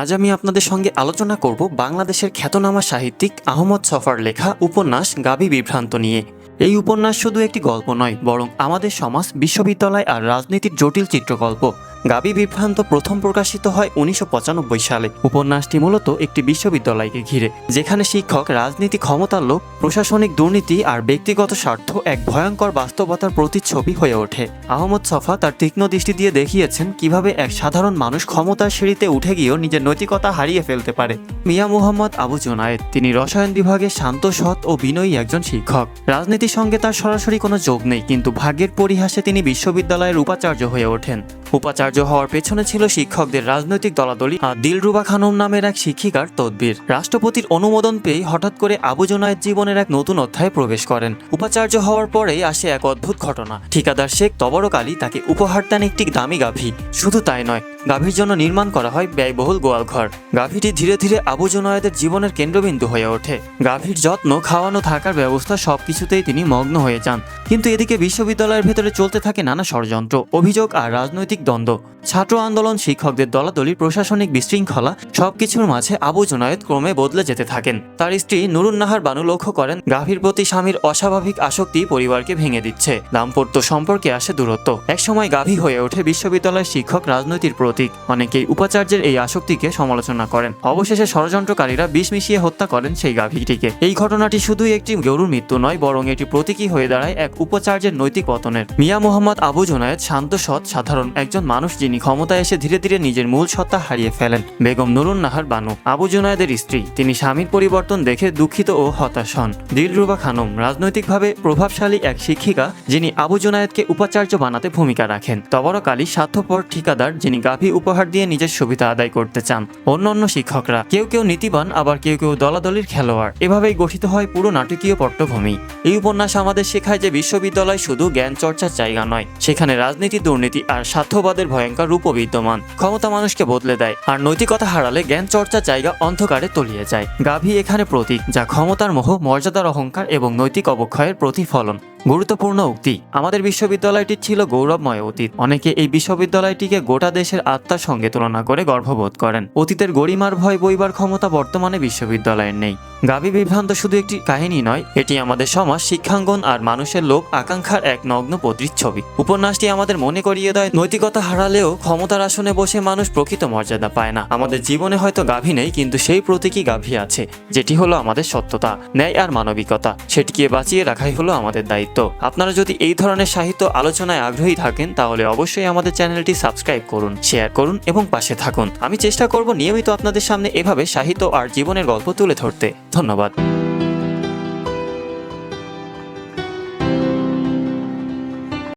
আজ আমি আপনাদের সঙ্গে আলোচনা করব বাংলাদেশের খ্যাতনামা সাহিত্যিক আহমদ সফার লেখা উপন্যাস গাবি বিভ্রান্ত নিয়ে। এই উপন্যাস শুধু একটি গল্প নয়, বরং আমাদের সমাজ, বিশ্ববিদ্যালয় আর রাজনীতির জটিল চিত্রকল্প। গাবি বিভ্রান্ত প্রথম প্রকাশিত হয় উনিশশো পঁচানব্বই সালে। উপন্যাসটি মূলত একটি বিশ্ববিদ্যালয়কে ঘিরে, যেখানে শিক্ষক, রাজনীতি ক্ষমতার লোক, প্রশাসনিক দুর্নীতি আর ব্যক্তিগত স্বার্থ এক ভয়ঙ্কর বাস্তবতার প্রতিচ্ছবি হয়ে ওঠে। আহমদ সফা তার তীক্ষ্ণ দৃষ্টি দিয়ে দেখিয়েছেন কীভাবে এক সাধারণ মানুষ ক্ষমতার সিঁড়িতে উঠে গিয়েও নিজের নৈতিকতা হারিয়ে ফেলতে পারে। মিয়া মুহাম্মদ আবু জোনায়েদ, তিনি রসায়ন বিভাগে শান্ত, সৎ ও বিনয়ী একজন শিক্ষক। রাজনীতির সঙ্গে তার সরাসরি কোনো যোগ নেই, কিন্তু ভাগ্যের পরিহাসে তিনি বিশ্ববিদ্যালয়ের উপাচার্য হয়ে ওঠেন। উপাচার্য হওয়ার পেছনে ছিল শিক্ষকদের রাজনৈতিক দলাদলি আর দিলরুবা খানম নামের এক শিক্ষিকার তদবির। রাষ্ট্রপতির অনুমোদন পেয়ে হঠাৎ করে আবু জোনায়েদ জীবনের এক নতুন অধ্যায়ে প্রবেশ করেন। উপাচার্য হওয়ার পরেই আসে এক অদ্ভুত ঘটনা। ঠিকাদার শেখ তবরক আলী তাকে উপহার দেন একটি দামি গাভী। শুধু তাই নয়, গাভীর জন্য নির্মাণ করা হয় ব্যয়বহুল গোয়ালঘর। গাভীটি ধীরে ধীরে আবু জোনায়েদের জীবনের কেন্দ্রবিন্দু হয়ে ওঠে। গাভীর যত্ন, খাওয়ানো, থাকার ব্যবস্থা সবকিছুতেই তিনি মগ্ন হয়ে যান। কিন্তু এদিকে বিশ্ববিদ্যালয়ের ভেতরে চলতে থাকে নানা ষড়যন্ত্র, অভিযোগ আর রাজনৈতিক দ্বন্দ্ব। ছাত্র আন্দোলন, শিক্ষকদের দলাদলি প্রশাসনিক বিশৃঙ্খলা সবকিছুর মাঝে আবু জোনায়েদ ক্রমে বদলে যেতে থাকেন। তার স্ত্রী নুরুন নাহার বানু লক্ষ্য করেন, গাভীর প্রতি স্বামীর অস্বাভাবিক আসক্তি পরিবারকে ভেঙে দিচ্ছে। দাম্পত্য সম্পর্কে আসে দূরত্ব। একসময় গাভী হয়ে ওঠে বিশ্ববিদ্যালয়ের শিক্ষক রাজনৈতিক প্রতীক। অনেকেই উপাচার্যের এই আসক্তিকে সমালোচনা করেন। অবশেষে ষড়যন্ত্রকারীরা বিষ মিশিয়ে হত্যা করেন সেই গাভীটিকে। এই ঘটনাটি শুধুই একটি গরুর মৃত্যু নয়, বরং এটি প্রতীকী হয়ে দাঁড়ায় এক উপাচার্যের নৈতিক পতনের। মিয়া মোহাম্মদ আবু জোনায়েদ শান্ত, সৎ, সাধারণ একজন মানুষ যিনি ক্ষমতায় এসে ধীরে ধীরে নিজের মূল সত্তা হারিয়ে ফেলেন, বেগম নুরুন নাহার বানু। আবু জোনায়েদের স্ত্রী। তিনি স্বামীর পরিবর্তন দেখে দুঃখিত ও হতাশ হন। দিলরুবা খানম রাজনৈতিকভাবে প্রভাবশালী এক শিক্ষিকা যিনি আবু জোনায়েদকে উপাচার্য বানাতে ভূমিকা রাখেন। তবরক আলী স্বার্থপর ঠিকাদার যিনি গাভী উপহার দিয়ে নিজের সুবিধা আদায় করতে চান। অন্যান্য শিক্ষকরা, কেউ কেউ নীতিবান, আবার কেউ কেউ দলাদলির খেলোয়াড়। এভাবেই গঠিত হয় পুরো নাটকীয় পট্টভূমি। এই উপন্যাস আমাদের শেখায় যে বিশ্ববিদ্যালয় শুধু জ্ঞান চর্চার জায়গা নয়, সেখানে রাজনীতি, দুর্নীতি আর স্বার্থবাদের ভয়ঙ্কর রূপ বিদ্যমান। ক্ষমতা মানুষকে বদলে দেয়, আর নৈতিকতা হারালে জ্ঞান চর্চার জায়গা অন্ধকারে তলিয়ে যায়। গাভী এখানে প্রতীক, যা ক্ষমতার মোহ, মর্যাদার অহংকার এবং নৈতিক অবক্ষয়ের প্রতিফলন। গুরুত্বপূর্ণ উক্তি। আমাদের বিশ্ববিদ্যালয়টি ছিল গৌরবময় অতীত। অনেকে এই বিশ্ববিদ্যালয়টিকে গোটা দেশের আত্মার সঙ্গে তুলনা করে গর্ববোধ করেন। অতীতের গরিমার ভয় বইবার ক্ষমতা বর্তমানে বিশ্ববিদ্যালয়ের নেই। গাভী বিভ্রান্ত শুধু একটি কাহিনী নয়, এটি আমাদের সমাজ, শিক্ষাঙ্গন আর মানুষের লোক আকাঙ্ক্ষার এক নগ্ন প্রতিচ্ছবি। উপন্যাসটি আমাদের মনে করিয়ে দেয়, নৈতিকতা হারালেও ক্ষমতার আসনে বসে মানুষ প্রকৃত মর্যাদা পায় না। আমাদের জীবনে হয়তো গাভী নেই, কিন্তু সেই প্রতীকী গাভী আছে, যেটি হলো আমাদের সত্যতা, ন্যায় আর মানবিকতা। সেটিকে বাঁচিয়ে রাখাই হলো আমাদের দায়িত্ব। আপনারা যদি এই ধরনের সাহিত্য আলোচনায় আগ্রহী থাকেন, তাহলে অবশ্যই আমাদের চ্যানেলটি সাবস্ক্রাইব করুন, শেয়ার করুন এবং পাশে থাকুন। আমি চেষ্টা করব নিয়মিত আপনাদের সামনে এভাবে সাহিত্য আর জীবনের গল্প তুলে ধরতে। ধন্যবাদ।